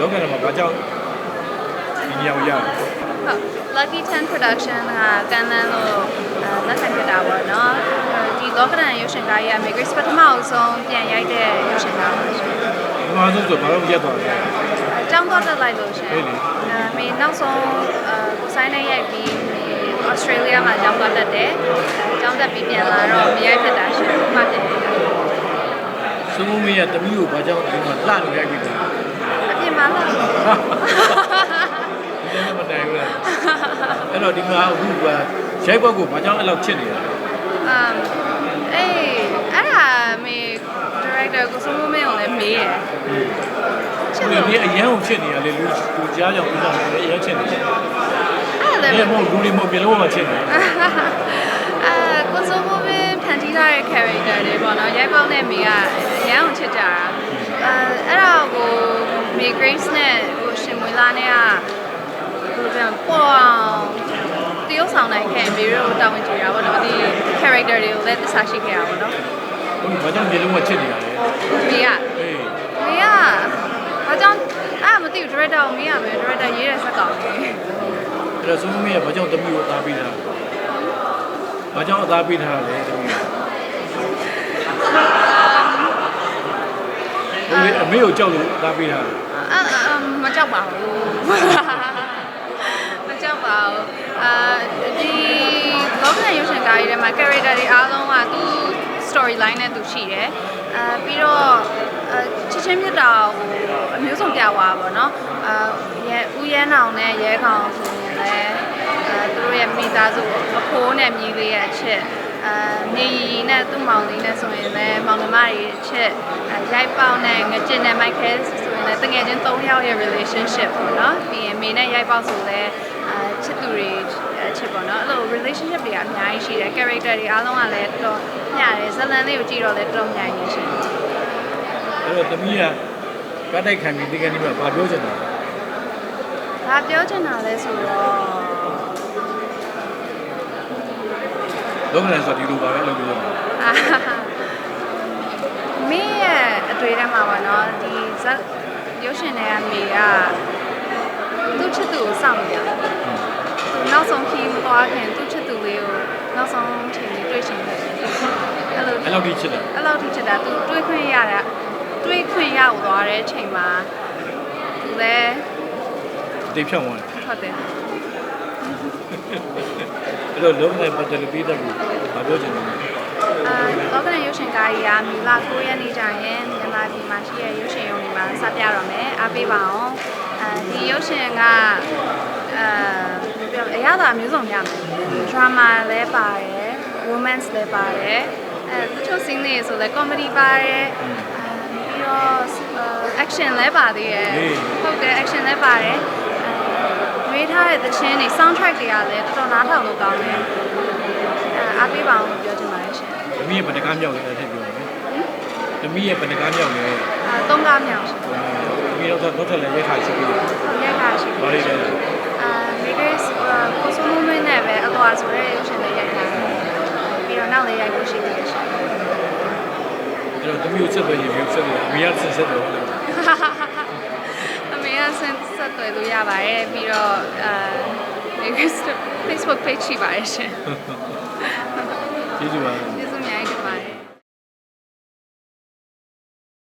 လောကထဲမှာဘာကြောင့်ဒီနေရာကိုရအောင်ဟုတ် Lucky 10 production ဟာကမ်းလန်းလို့လက်ခံဖြစ်တာပေါ့နော်ဒီလောကဒဏ်ရုပ်ရှင်ကားကြီးက Makers ပထမအဆုံးပြန်ရိုက်တဲ့ရုပ်ရှင်ကားပါရှင်ပထမဆုံးဆိုဘာလို့ရက်သွားလဲတောင်းတော့တက်လိုက်လို့ရှင်အဲမေနောက်ဆုံးကိုဆိုင်နဲ့ရိုက်ပြီးဩစတြေးလျမှာကျောင်းသွားတက်တယ်ကျောင်းတက်ပြီးပြန်လာတော့မရိုက်ဖြစ်တာရှင်မှတ်တယ်ဆုံးမရတမီးကိုဘာကြောင့်ဒီမှာလှနေရိုက်ပြီးတာ လည်းမတိုင်ဘူးလားအဲ့တော့ဒီမှာအခုကရိုက်ဘက်ကိုဘာကြောင့်အဲ့လောက်ချစ်နေတာလဲအမ်အေးအဲ့ဒါမေ director ကိုစုံမင်းကိုလည်းမေးရယ်ချစ်ဒီလို့နေ့အရန်ကိုချစ်နေရလေလူလူကြားကြောင်ဥစ္စာတွေအရန်ချစ်နေတယ်အဲ့ဒါ။ဒီလည်းမဟုတ်လူတွေမဟုတ်ပြလုံးမှာချစ်နေတယ်အဲကိုစုံမင်းဖန်တီးထားတဲ့ character တွေပေါ့နော်ရိုက်ပေါက်နဲ့မေကအရန်ကိုချစ်ကြတာ အဲအဲ့ဒါကိုမေ Grace နဲ့ကိုရှင်မွေလာနဲ့ကဘယ်လိုပြောပေါ်အောင်တရုပ်ဆောင်နိုင်ခဲ့မေတို့တာဝန်ကြည့်တာပေါ့နော်ဒီ character တွေကိုလည်းသစ္စာရှိခဲ့တာပေါ့နော်။ဟုတ်ဘာကြောင့်ပြလုံးမှာချစ်နေတာလဲမေက။အေးမေကဘာကြောင့်အဲ့မသိဘူး director ကိုမေးရမယ် director ရေးတဲ့ဇက်ကောင်ကြီးအဲ့တော့စမုံမင်းရဲ့ဘာကြောင့်တမီးကိုအသားပေးတာလဲ။ဘာကြောင့်အသားပေးထားတာလဲတမီး။ဟုတ်လေအ မေကိုကြောက်လို့အသားပေးထားတယ်အဲ့အဲ့မကြောက်ပါဘူးမကြောက်ပါဘူးအာဒီလောကရန်ရုပ်ရှင်ကားကြီးထဲမှာ character တွေအားလုံးကသူ story line နဲ့သူရှိတယ်အာပြီးတော့အာချစ်ချင်းမြတ်တာကိုအမျိုးစုံပြသွားပါတော့အာရဲဦးရဲနောင်နဲ့ရဲကောင်ဆိုရင်လည်းအာသူတို့ရဲ့မိသားစုအဖိုးနဲ့မြည်လေးရဲ့အချက်အာနေရီနဲ့သူ့မောင်လေးနဲ့ဆိုရင်လည်း မောင်နှမတွေအချက်အာရိုက်ပေါက်နဲ့ငကျင်နဲ့မိုက်ခဲဆိုရင်လည်းတကယ်ချင်း၃ယောက်ရဲ့ relationship ပေါ့နော်ပြီးရင်မေနဲ့ရိုက်ပေါက်ဆိုလည်းအာချစ်သူတွေအချစ်ပေါ့နော်အဲ့လို relationship တွေကအများကြီးရှိတယ် character တွေအားလုံးကလည်းတော်တော်မျှတယ်ဇလန်လေးကိုကြည့်တော့လည်းတော်တော်များကြီးရှိတယ်။အဲ့တော့တမီးကကတ်တိုက်ခံပြီးဒီကနေ့မှာဘာပြောချင်တာလဲ။ဘာပြောချင်တာလဲဆိုတော့။လောကရန်ဆိုဒီလိုပါပဲလုပ်လို့ရတယ်အာမင်း ရဲ့အတွေ့အထဲမှာပေါ့နော်ဒီဇက်ရုပ်ရှင်တွေကမေကသူ့ချစ်သူကိုစောင့်နေတာသူနောက်ဆုံးခီးမသွားခင်သူ့ချစ်သူလေးကိုနောက်ဆုံးချိန်လေးတွေ့ရှင်တယ်အဲ့လို။အဲ့လောက်ကြီးချစ်တယ်အဲ့လောက်ထိချစ်တာသူတွေးခွင့်ရတာတွေးခွင့်ရသွားတဲ့အချိန်မှာသူလည်း။တိတ်ဖြောင်းသွားတယ်ဟုတ်တယ်။အဲ့တော့လောကရန်ပတ်တယ်လို့ပြီးတယ်ကိုဘာပြောချင်လဲအာလောကရန်ရုပ်ရှင်ကားကြီးကမီလာ9ရက်နေ့ကျရင်မြန်မာပြည်မှာရှိတဲ့ရုပ်ရှင်ရုံတွေမှာ စပြတော့မယ်အားပေးပါအောင်အဲဒီရုပ်ရှင်ကအာပြောအရသာအမျိုးစုံရမယ် drama လည်းပါတယ် romance လည်းပါတယ်အဲတချို့ scene တွေဆိုလည်း comedy ပါတယ်အာပြီးတော့ action လည်းပါသေးတယ်ဟုတ်တယ် action လည်းပါတယ်အဲရွေးထားတဲ့သချင်းတွေ soundtrack တွေကလည်းတော်တော်နားထောင်လို့ကောင်းတယ်အဲအားပေးပါအောင်လို့ပြောချင်ပါတယ်ရှင်။တမီးရဲ့ဗတကားမြောက်လည်းအဲ့ထက်ပြောမယ်။တမီးရဲ့ဗတကားမြောက်လည်းအာ သုံးကားမြောက်ရှင်တမီးတော့တော့ထက်လည်းရဲခါရှိပြီ။ရက်ကရှိဘာလေးလဲအာမိဂစ်ကိုဆိုမမင်းနဲ့ပဲအကွာဆိုရဲရုပ်ရှင်လေးရိုက်ထားတယ်ပြီးတော့နောက်လေးရိုက်ဖို့ရှိသေးတယ်ရှင်အဲ့တော့တမီးကိုဆက်သွယ်ရင်မျိုးဆက်တယ်အမေကဆက်ဆက်တယ်ဟုတ်လားအမေကဆင်ဆက်သွယ်လို့ရပါတယ်ပြီးတော့အာမိဂစ် Facebook page ရှိပါတယ်ရှင်ကျေးဇူးပါကျေ